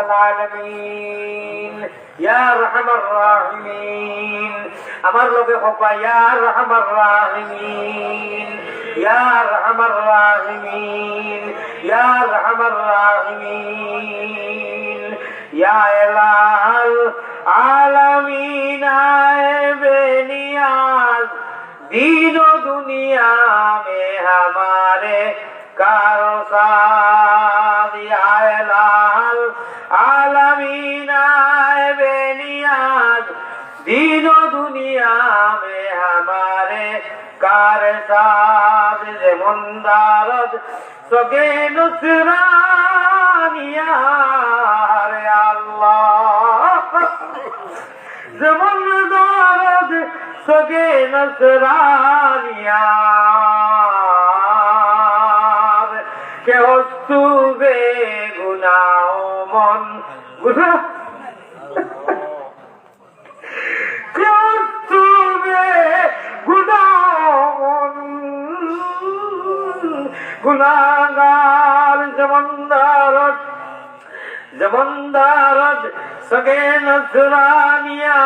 العالمين يا رحم الراحمين أمر لك حقا يا رحم الراحمين يا رحم الراحمين يا رحم الراحمين يا إله العالمين بنياز دین و دنیا میں ہمارے کاروسار یا الہ আলমিনায় বেনিয়াদ, দিনো দুনিয়া মে হামারে কার সাথ যেমন দারদ, সগে নুসরানিয়া আল্লাহ। যেমন দারদ, সগে নসরানিয়া কেহ তুবে মন গুনাগার যেমন দারদ যেমন দারদ সগে নসরানিয়া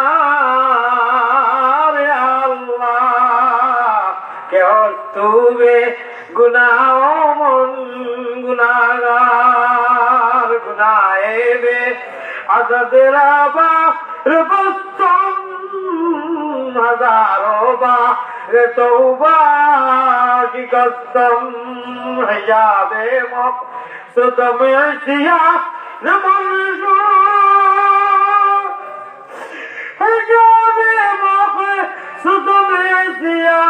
রে বস্তম হাজারো বা রে তৌবা কি কস্তম হয়াবে মক সুদম সিয়া রে মনসু হয়াবে মক সুদম সিয়া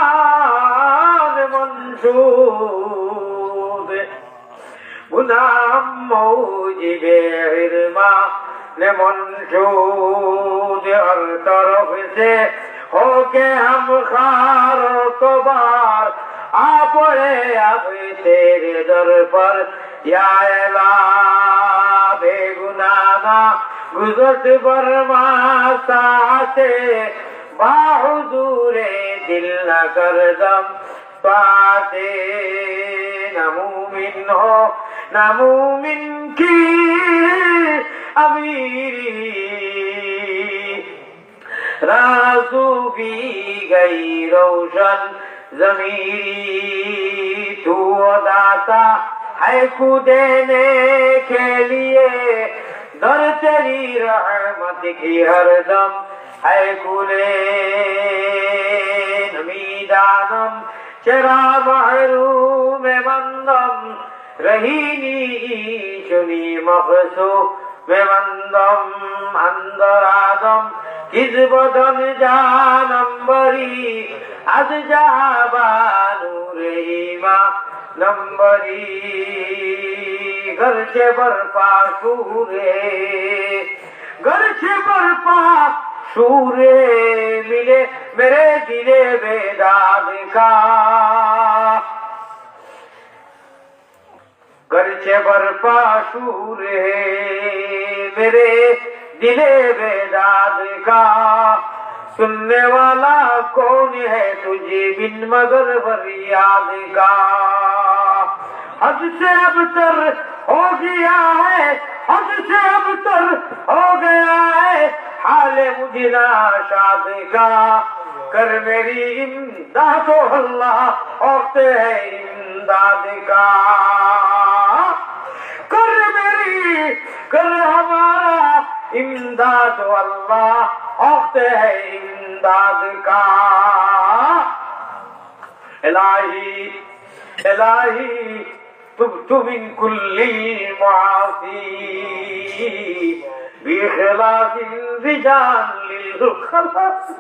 لمنشود ہر طرف سے ہو کے ہم خار کو بار آ پڑے اب تیرے در پر یا الہ بے گنانا گزرت فرما ساتے باحضور دل نہ کر دم پاتے نہ مومن ہو نہ مومن کی আমি রাসু বি গাই রৌশন জমিরি তু দাতা ہے خود دینے کے لیے در تیری رحمت کی ہر دم ہے کلے نمیدانم چرا محروم مندم رہینی چنی مخصوص প্রেমান্দম আন্দরাদম কিসবদন জানম্বরি আজ যাবানুরে মা নম্বরি গর্ছে বরপা সুরে গর্ছে বরপা সুরে মিলে মেরে দিলে বেদাদ কা शूर है। मेरे दिले बेदाद का सुनने वाला कौन है तुझे बिन मगर फरियाद का? हद से अब तर हो गया है, हद से अब तर हो गया है, हाल मुझे ना शाद का। कर मेरी इमदाद तो अल्लाह, औरते है इमदाद का। کل ہمارا امداد اللہ وقت ہے امداد کا الہی الہی تبت من کل معاصی بخلاف الرجال للخلاص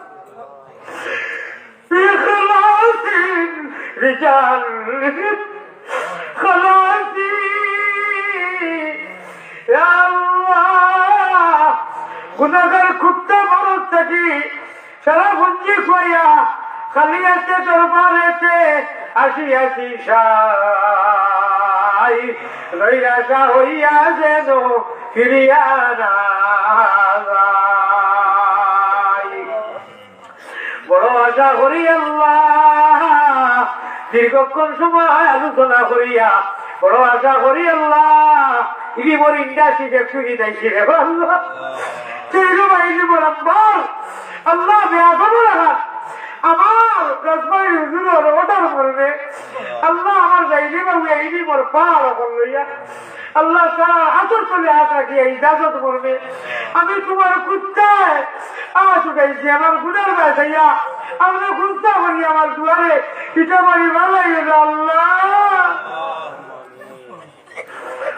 بخلاف الرجال خلاص গুণাগার খুবটা বড় থাকি, সারা ভুঞ্জি খুয়াইয়া খালি আছে দরবারেতে আসি আসি সাই। নৈরাশা হইয়া যেন ফিরিয়া না বড় আশা করি আল্লাহ, দীর্ঘক্ষণ সময় আলোচনা করিয়া, বড় আশা করি আল্লাহ সেইরকম আইনি মোর আব্বার আল্লাহ বেয়া খবর রাখান আমার রসমাই হুজুর অর্ডার করবে। আল্লাহ, আমার যাইনি বাবু আইনি মোর আল্লাহ, সারা আদর চলে হাত রাখিয়া ইজাজত করবে। আমি তোমার কুত্তায় আমার চুকাইছি আমার গুণের বেসাইয়া আমরা কুত্তা করি আমার দুয়ারে। পিঠা মারি ভালো আল্লাহ।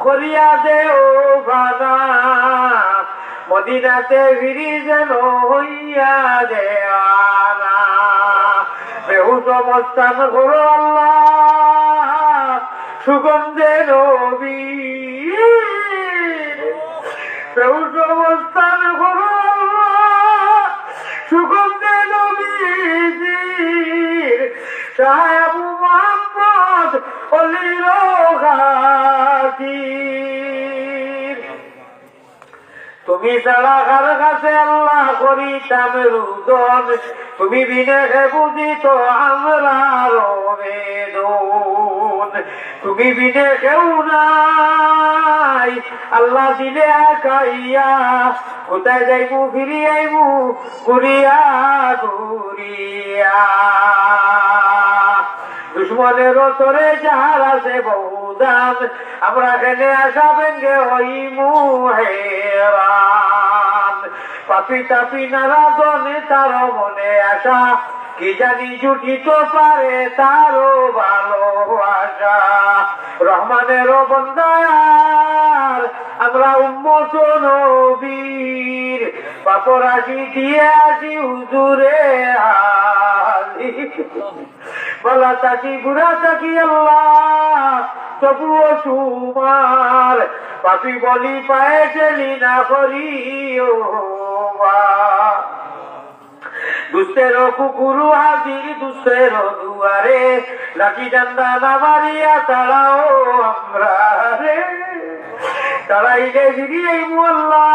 করিয়া দে ও বানা মদিনাতে ফিরি যেন হইয়া করো আল্লাহ। সুগন্ধে নবী বেহুস অবস্থান করো সুগন্ধে নবীজির সাহেব মোহাম্মদ অলিল ঘাটির তুমি ছাড়া কার কাছে আল্লাহ করিতাম রুদন? তুমি বিনে তো আমরা বেদন তুমি বিনে কেউ নাই, আল্লাহ দিলে আকাইয়া কোথায় যাইবু ফিরি আইবু ঘুরিয়া ঘুরিয়া। দুশ্মনের তোরে যাহার আছে বহুদান আমরা এখানে আসা ভেঙ্গে হেরান পাপি তাপি নারাজনে তার মনে আসা কি জানি পারে তারও বন্দায়ার আমরা পাপরাশি দিয়ে আসি হুজুরে হালি বলা তাকি বুড়া তাকি আল্লাহ, তবুও তোমার পাপি বলি পায়ে চলি না করি, ও দুস্তের কুকুরু হাজির দুস্তের দুয়ারে লাঠি ডান্ডা না মারিয়া তারাও আমরা রে। তারাইলে ফিরিয়ে মোল্লা,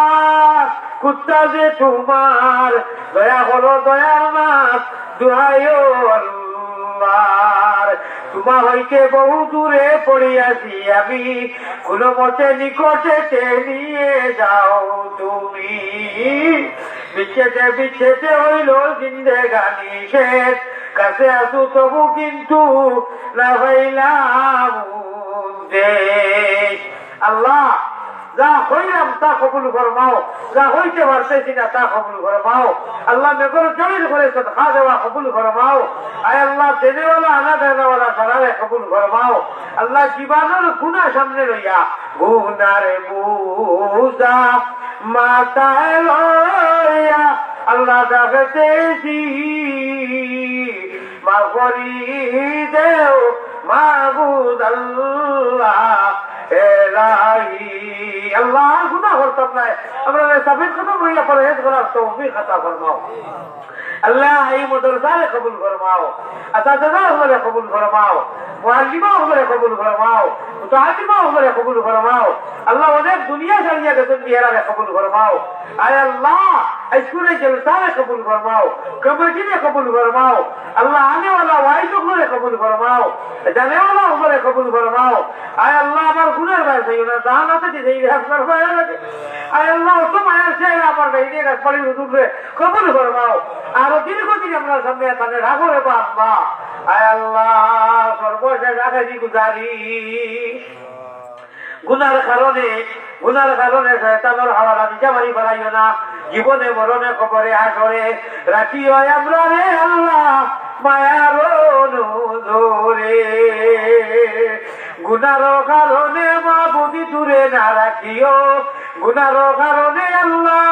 কুত্তা যে তোমার, দয়া করো দয়ার নাথ দুহাইও আল্লাহর তোমা হইতে বহু দূরে পড়িয়াছি আমি কোনো মতে নিকটে নিয়ে যাও তুমি। বিচ্ছেতে বিচ্ছেতে হইল জিন্দেগানি শেষ। কাছে আসু তবু কিন্তু না হইলাম আল্লাহ যা হইলাম তা কবুল ফরমাও যা হইতে পারতেছি না তা কবুল ফরমাও আল্লাহ মেঘর জমির করে খা দেওয়া কবুল ফরমাও আয় আল্লাহ দেনেওয়ালা আনা দেনেওয়ালা সারারে কবুল ফরমাও আল্লাহ জীবানোর গুণা সামনে লইয়া গুনার বুঝা মাথায় লইয়া আল্লাহ ডাকতেছি মা দেও, মাহবুদ আল্লাহ, এলাহি আল্লাহ গুনাহ করতাম না আমরা সাবিত খতম হইয়া পরহেজ করার তৌফিক আতা ফরমাও। আল্লাহ এই মদরসারে কবুল ফরমাও। আসাদাদা হলে কবুল ফরমাও। মুআল্লিমা হলে কবুল ফরমাও। মুতাআল্লিমা হলে কবুল ফরমাও। আল্লাহ অনেক দুনিয়া ছাড়িয়া গেছেন বিহারে কবুল ফরমাও। আয় আল্লাহ সুরে জলসারে কবুল ফরমাও কমিটিনে কবুল ফরমাও। আল্লাহ আনে ওলা ওয়াইজ উপরে কবুল ফরমাও জানে ওলা উপরে কবুল ফরমাও। আয় আল্লাহ, আমার গুণের ভাই সেই দান আছে যে এই হাসপার ভাই আয় আল্লাহ তো মায়ের আমার ভাই দিয়ে হাসপারে উদুরে কবুল ফরমাও। আর দীর্ঘদিন আমরা সামনে মানে রাখো রে বাবা আয় আল্লাহ, সর্বশেষ গুজারি। গুনার কারণে গুনার কারণে শয়তানের হাওয়া দিতে পারি বাড়াইও না। জীবনে মরণে কবরে আসরে রাখি হয় আমরা রে আল্লাহ মায়ার ধরে গুনার কারণে মা বুদ্ধি দূরে না রাখিও, গুনার কারণে আল্লাহ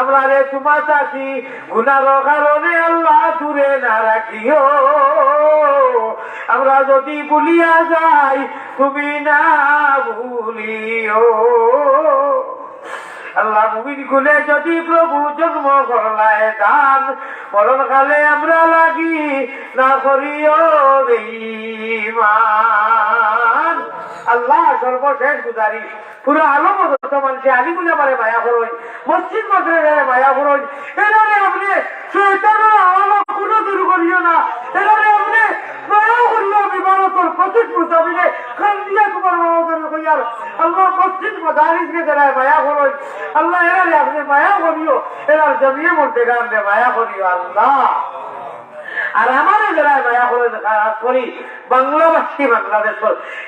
আমরা রে তোমার চাষি। গুনার কারণে আল্লাহ দূরে না রাখিও, আমরা যদি ভুলিয়া যাই তুমি না ভুলিও। আল্লাহ মুমিন যদি প্রভু জন্ম করলায় দান মরণ কালে আমরা লাগি না করিও বেঈমান। আল্লাহ সর্বশেষ গুজারি। পুরো আলম মানুষে আলি বলে পারে মায়া করই মসজিদ মন্দিরে মায়া করই এনারে আপনি শয়তানের আলো কোনো দূর করিও না। মায়া বিমানতর প্রতীক মুসাফিরে খান দিয়া তোমার মামাদের কইয়ার, আল্লাহ মসজিদ মদারিসকে দেয় মায়া করই আল্লাহ এনারে আপনি মায়া করিও এনার জমিয়ে মধ্যে গান মায়া করিও, আল্লাহ। আর আমারও যারা মায়া করে করি বাংলাভাষী বাংলাদেশ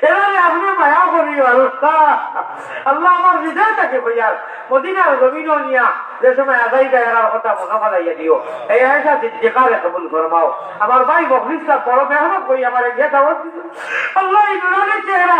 এরারে আপনি মায়া করি আল্লাহ আল্লাহ আমার হৃদয়টাকে কইয়ার মদিনার জমিন নিয়া, যে সময় আদাই যায় এরার কথা মনে ফেলাইয়া দিও। এই আয়সা সিদ্দিকারে কবুল ফরমাও। আমার ভাই সাহেব বড় মেহনত করি, আমার দাওয়াত দিল আল্লাহ এই নুরানের চেহারা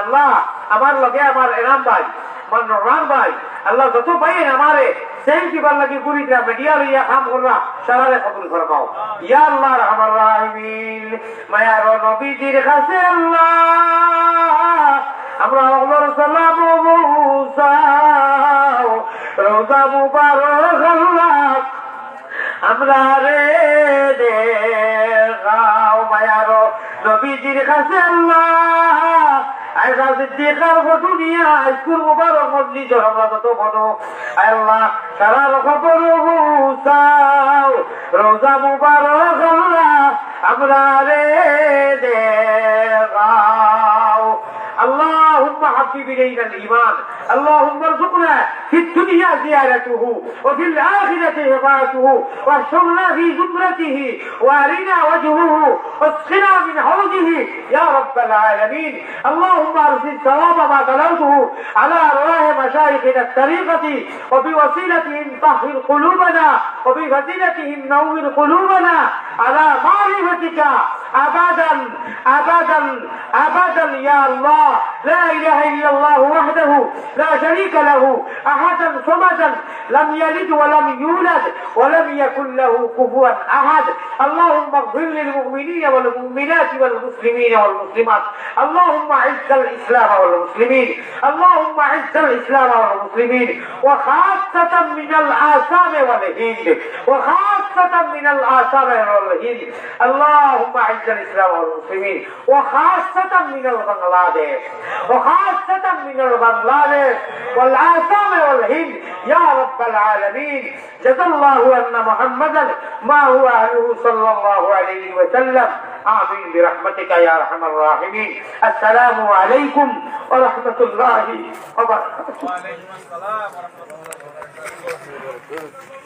আল্লাহ আমার লগে আমার ভাই, আমার নরান ভাই, আল্লাহ যত পাইয়েন আমারে সেই কিবার লাগি গুরিটা মিডিয়া লইয়া কাম করবা সারারে কবুল ফরমাও ইয়া আল্লাহ রহমান রাহিমিন মায়ার নবীজির কাছে আল্লাহ। আমরা সালাম মৌসাও মুবারক আল্লাহ। আমরা রে মায়ার নবীজির কাছে আল্লাহ আয়সা সিদ্দিকার ফটো নিয়ে আইসকুল মুবারক মসজিদ আমরা যত বনো আল্লাহ সারা খবর চাও রোজা মুবারক আল্লাহ আমরা রে দেখাও اللهم حبب الينا الايمان اللهم ارزقنا في الدنيا زيارته وفي الآخرة رضاته واحشرنا في زمرته وأرنا وجهه واسقنا من حوضه يا رب العالمين اللهم أرسل ثواب ما تلوته على أرواح مشايخنا الطريقة وبوسيلتهم طهر قلوبنا وبفضيلتهم نور قلوبنا على معرفتك. ابدا ابدا ابدا يا الله لا إله إلا الله وحده لا شريك له. أحدا صمدا لم يلد ولم يولد ولم يكن له كفوا أحد. اللهم اغفر للمؤمنين والمؤمنات والمسلمين والمسلمات. اللهم أعز الإسلام والمسلمين. اللهم أعز الإسلام والمسلمين. وخاصة من الآثام والهند وخاصة من الآثام والهند اللهم أعز الإسلام والمسلمين. وخاصة من البنغلاديش. وخاصة من البنغلاديش. والآثام والهند. يا رب العالمين جزا الله أن محمدا ما هو أهله صلى الله عليه وسلم. آمين برحمتك يا أرحم الراحمين. السلام عليكم ورحمة الله وبركاته. وعليكم السلام ورحمة الله وبركاته.